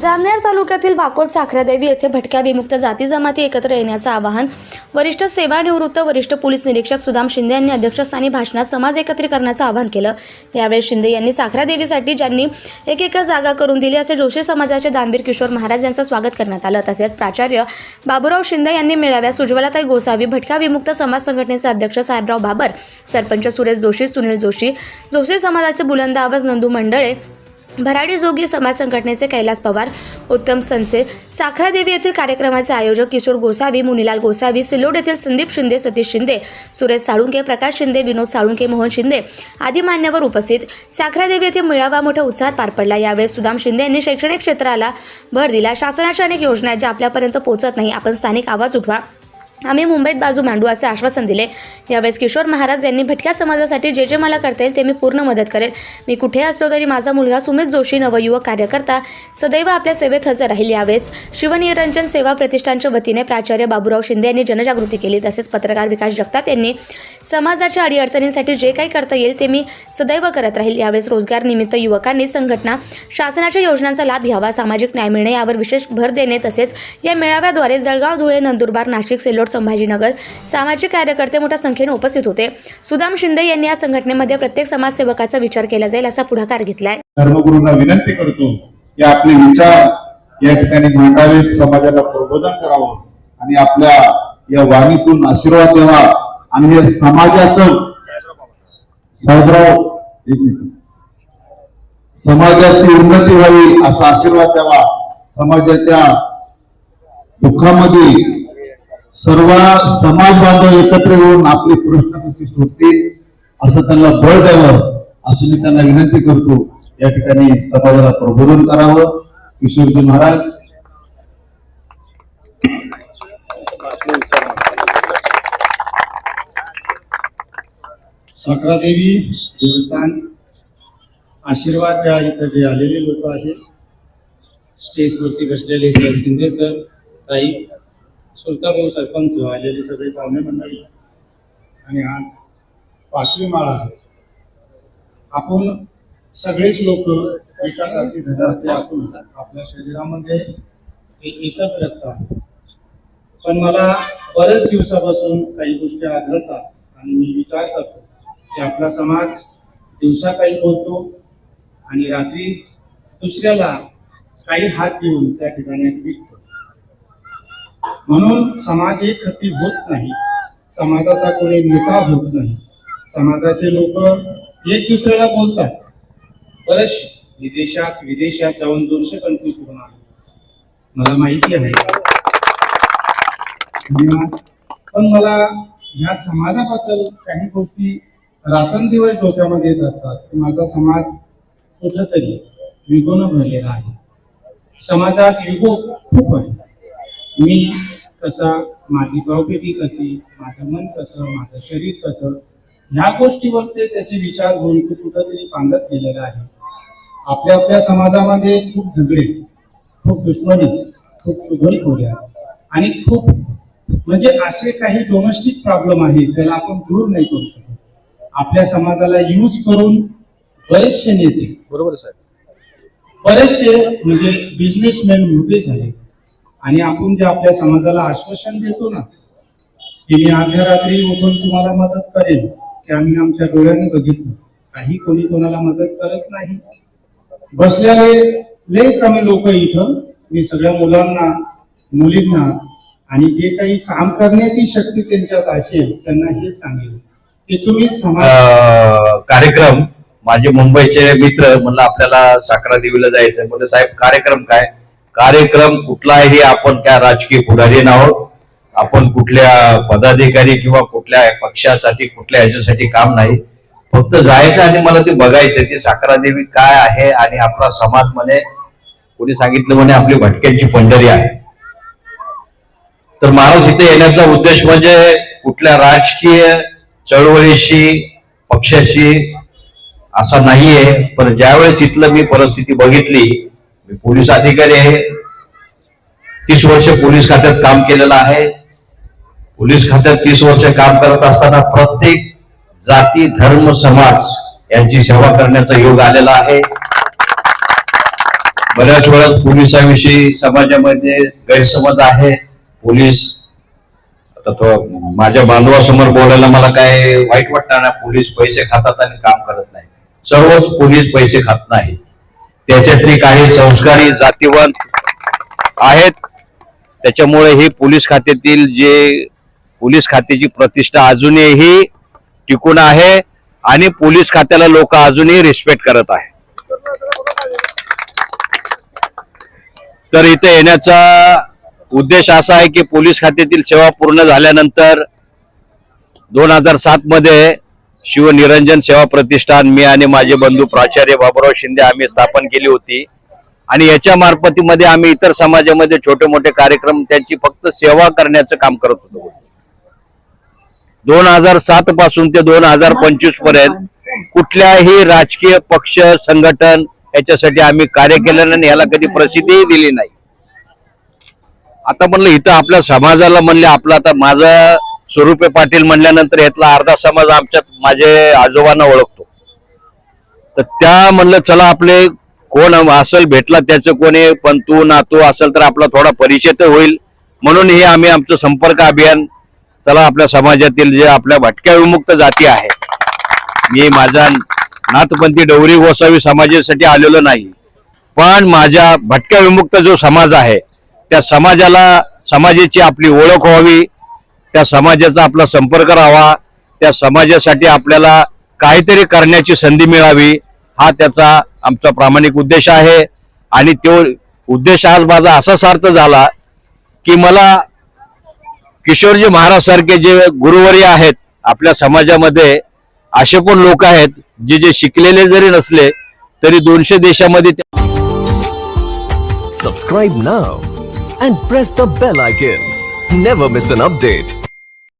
जामनेर तालुक्यातील भाकोल साखरादेवी येथे भटक्या विमुक्त जाती जमाती एकत्र येण्याचं आवाहन वरिष्ठ सेवानिवृत्त वरिष्ठ पोलीस निरीक्षक सुदाम शिंदे यांनी अध्यक्षस्थानी भाषणात समाज एकत्रीकरणाचं आवाहन केलं. यावेळी शिंदे यांनी साखरादेवीसाठी ज्यांनी एक एकर जागा करून दिली असे जोशी समाजाचे दानवीर किशोर महाराज यांचं स्वागत करण्यात आलं. तसेच प्राचार्य बाबूराव शिंदे यांनी मेळाव्यात सुजवलाताई गोसावी भटक्या विमुक्त समाज संघटनेचे अध्यक्ष साहेबराव बाबर सरपंच सुरेश जोशी सुनील जोशी जोशी समाजाचे बुलंद आवाज नंदू मंडळे भराडी जोगी समाज संघटनेचे कैलास पवार उत्तम संसे साखरादेवी येथील कार्यक्रमाचे आयोजक किशोर गोसावी मुनीलाल गोसावी सिल्लोड येथील संदीप शिंदे सतीश शिंदे सुरेश साळुंके प्रकाश शिंदे विनोद साळुंके मोहन शिंदे आदी मान्यवर उपस्थित साखरादेवी येथे मेळावा मोठ्या उत्साहात पार पडला. यावेळी सुदाम शिंदे यांनी शैक्षणिक क्षेत्राला भर दिला. शासनाच्या अनेक योजना आहेत ज्या आपल्यापर्यंत पोहोचत नाही. आपण स्थानिक आवाज उठवा. आम्ही मुंबईत बाजू मांडू असे आश्वासन दिले. यावेळेस किशोर महाराज यांनी भटक्या समाजासाठी जे जे मला करता येईल ते मी पूर्ण मदत करेल. मी कुठे असलो तरी माझा मुलगा सुमित जोशी नवयुवक कार्यकर्ता सदैव आपल्या सेवेत हजर राहील. यावेळेस शिवनिरंजन सेवा प्रतिष्ठानच्या वतीने प्राचार्य बाबूराव शिंदे यांनी जनजागृती केली. तसेच पत्रकार विकास जगताप यांनी समाजाच्या अडीअडचणींसाठी जे काही करता येईल ते मी सदैव करत राहील. यावेळेस रोजगार निमित्त युवकांनी संघटना शासनाच्या योजनांचा लाभ घ्यावा सामाजिक न्याय मिळणे यावर विशेष भर देणे तसेच या मेळाव्याद्वारे जळगाव धुळे नंदुरबार नाशिक सेलोड संभाजीनगर सामाजिक कार्यकर्ते मोठ्या संख्येने उपस्थित होते. सुदाम शिंदे यांनी या संघटनेमध्ये प्रत्येक समाजसेवकाचा विचार केला जाईल असा पुढाकार घेतलाय. धर्मगुरूंना विनंती करतो की आपले विचार या ठिकाणी मांडावेत समाजाला प्रबोधन करावं आणि आपल्या या वाणीतून आशीर्वाद द्यावा आणि हे समाजाचं साहेबराव समाजाची उन्नती व्हावी असा आशीर्वाद द्यावा. समाजाच्या दुःखामध्ये सर्व समाज बांधव एकत्र येऊन आपले प्रश्न कसे सोडतील असं त्यांना बळ द्यावं असं मी त्यांना विनंती करतो. या ठिकाणी समाजाला प्रबोधन करावं. किशोरजी महाराज. साखरादेवी देवस्थान आशीर्वाद द्या इथं जे आलेले लोक आहेत. स्टेजवरती बसलेले सर शिंदे सर ताई सुलताभाऊ सरपंच आलेले सगळे पाहुणे मंडळी. आणि आज पाचवी माळा आपण सगळेच लोक एका जाती धर्माचे असून आपल्या शरीरामध्ये एकच रक्त आहे. पण मला बरेच दिवसापासून काही गोष्टी आढळतात आणि मी विचार करतो की आपला समाज दिवसा काही बोलतो आणि रात्री दुसऱ्याला काही हात देऊन त्या ठिकाणी म्हणून समाज एक खती होत नाही. समाजाचा कोणी नेता होत नाही. समाजाचे लोक एक दुसऱ्याला बोलतात. बरेच विदेशात विदेशात जाऊन दोनशे कंट्रीज होणार मला माहिती आहे. पण मला ह्या समाजाबद्दल काही गोष्टी रात्रंदिवस डोक्यामध्ये येत असतात. की माझा समाज कुठंतरी विगोनं भरलेला आहे. समाजात युगो खूप आहे. मी कसा माझी भावपेटी कशी माझं मन कसं माझं शरीर कसं ह्या गोष्टीवर ते त्याचे विचार घेऊन तो कुठंतरी पांगत गेलेला आहे. आपल्या आपल्या समाजामध्ये खूप झगडे खूप दुश्मनी खूप चुगलखोऱ्या आणि खूप म्हणजे असे काही डोमेस्टिक प्रॉब्लेम आहेत त्याला आपण दूर नाही करू शकत. आपल्या समाजाला यूज करून बरेचसे नेते बरोबर साहेब. बरेचसे म्हणजे बिझनेसमॅन मोठे झाले. आणि आपण जे आपल्या समाजाला आश्वासन देतो ना की मी अर्ध्या रात्री उठून तुम्हाला मदत करेन ते आम्ही आमच्या डोळ्याने बघितलं. काही कोणी कोणाला मदत करत नाही. बसलेले लय कमी लोक इथं मी सगळ्या मुलांना मुलींना आणि जे काही काम करण्याची शक्ती त्यांच्यात असेल त्यांना हेच सांगेल की तुम्ही समाज कार्यक्रम माझे मुंबईचे मित्र म्हणलं आपल्याला साखरा देवीला जायचं म्हणलं साहेब कार्यक्रम काय? कार्यक्रम कुठलाही आपण त्या राजकीय पुढारी आहोत. आपण कुठल्या पदाधिकारी किंवा कुठल्या पक्षासाठी कुठल्या ह्याच्यासाठी काम नाही. फक्त जायचं आणि मला ते बघायचं ती साखरा देवी काय आहे आणि आपला समाज म्हणे कोणी सांगितलं म्हणे आपली भटक्यांची पंढरी आहे. तर माणूस इथे येण्याचा उद्देश म्हणजे कुठल्या राजकीय चळवळीशी पक्षाशी असा नाहीये. पण ज्यावेळेस इथलं मी परिस्थिती बघितली मी पोलीस अधिकारी आहे. तीस वर्ष पोलीस खात्यात काम केलेलं आहे. पोलीस खात्यात तीस वर्ष काम करत असताना प्रत्येक जाती धर्म समाज यांची सेवा करण्याचा योग आलेला आहे. बऱ्याच वेळा पोलिसांविषयी समाजामध्ये गैरसमज आहे. पोलीस आता तो माझ्या बांधवासमोर बोलायला मला काय वाईट वाटणार पोलीस पैसे खातात आणि काम करत नाही. सर्वच पोलीस पैसे खात नाही त्याच्यातली काही संस्कारी जातीवंत आहेत. त्याच्यामुळे ही पोलीस खात्यातील जे पोलीस खात्याची प्रतिष्ठा अजूनही टिकून आहे आणि पोलीस खात्याला लोक अजूनही रिस्पेक्ट करत आहे तर इथे येण्याचा उद्देश असा आहे की पोलीस खात्यातील सेवा पूर्ण झाल्यानंतर दोन हजार सात मध्ये शिवनिरंजन सेवा प्रतिष्ठान मी आणि माझे बंधू प्राचार्य बाबुराव शिंदे आम्ही स्थापन केली होती. आणि याच्या मार्फतीमध्ये आम्ही इतर समाजामध्ये छोटे मोठे कार्यक्रम त्यांची फक्त सेवा करण्याचं काम करत होतो. दोन हजार सात पासून ते दोन हजार पंचवीसपर्यंत कुठल्याही राजकीय पक्ष संघटन याच्यासाठी आम्ही कार्य केलं नाही आणि याला कधी प्रसिद्धीही दिली नाही. आता म्हणलं इथं आपल्या समाजाला म्हणले आपलं आता माझं स्वरूपे पाटील म्हणल्यानंतर यातला अर्धा समाज आमच्यात माझे आजोबांना ओळखतो. तर त्या म्हणलं चला आपले कोण असेल भेटला त्याचं कोणी पंतू नातू असेल तर आपला थोडा परिचय तर होईल. म्हणून हे आम्ही आमचं संपर्क अभियान चला आपल्या समाजातील जे आपल्या भटक्या विमुक्त जाती आहे मी माझा नाथपंथी डवरी गोसावी समाजासाठी आलेलो नाही. पण माझ्या भटक्या विमुक्त जो समाज आहे त्या समाजाला समाजाची आपली ओळख व्हावी त्या समाजाचा आपला संपर्क राहावा त्या समाजासाठी आपल्याला काहीतरी करण्याची संधी मिळावी हा त्याचा आमचा प्रामाणिक उद्देश आहे आणि तो उद्देश आज माझा असा सार्थ झाला की मला किशोरजी महाराज सारखे जे गुरुवर्य आहेत आपल्या समाजामध्ये असे पण लोक आहेत जे जे शिकलेले जरी नसले तरी दोनशे देशामध्ये subscribe now and press the bell icon never miss an update.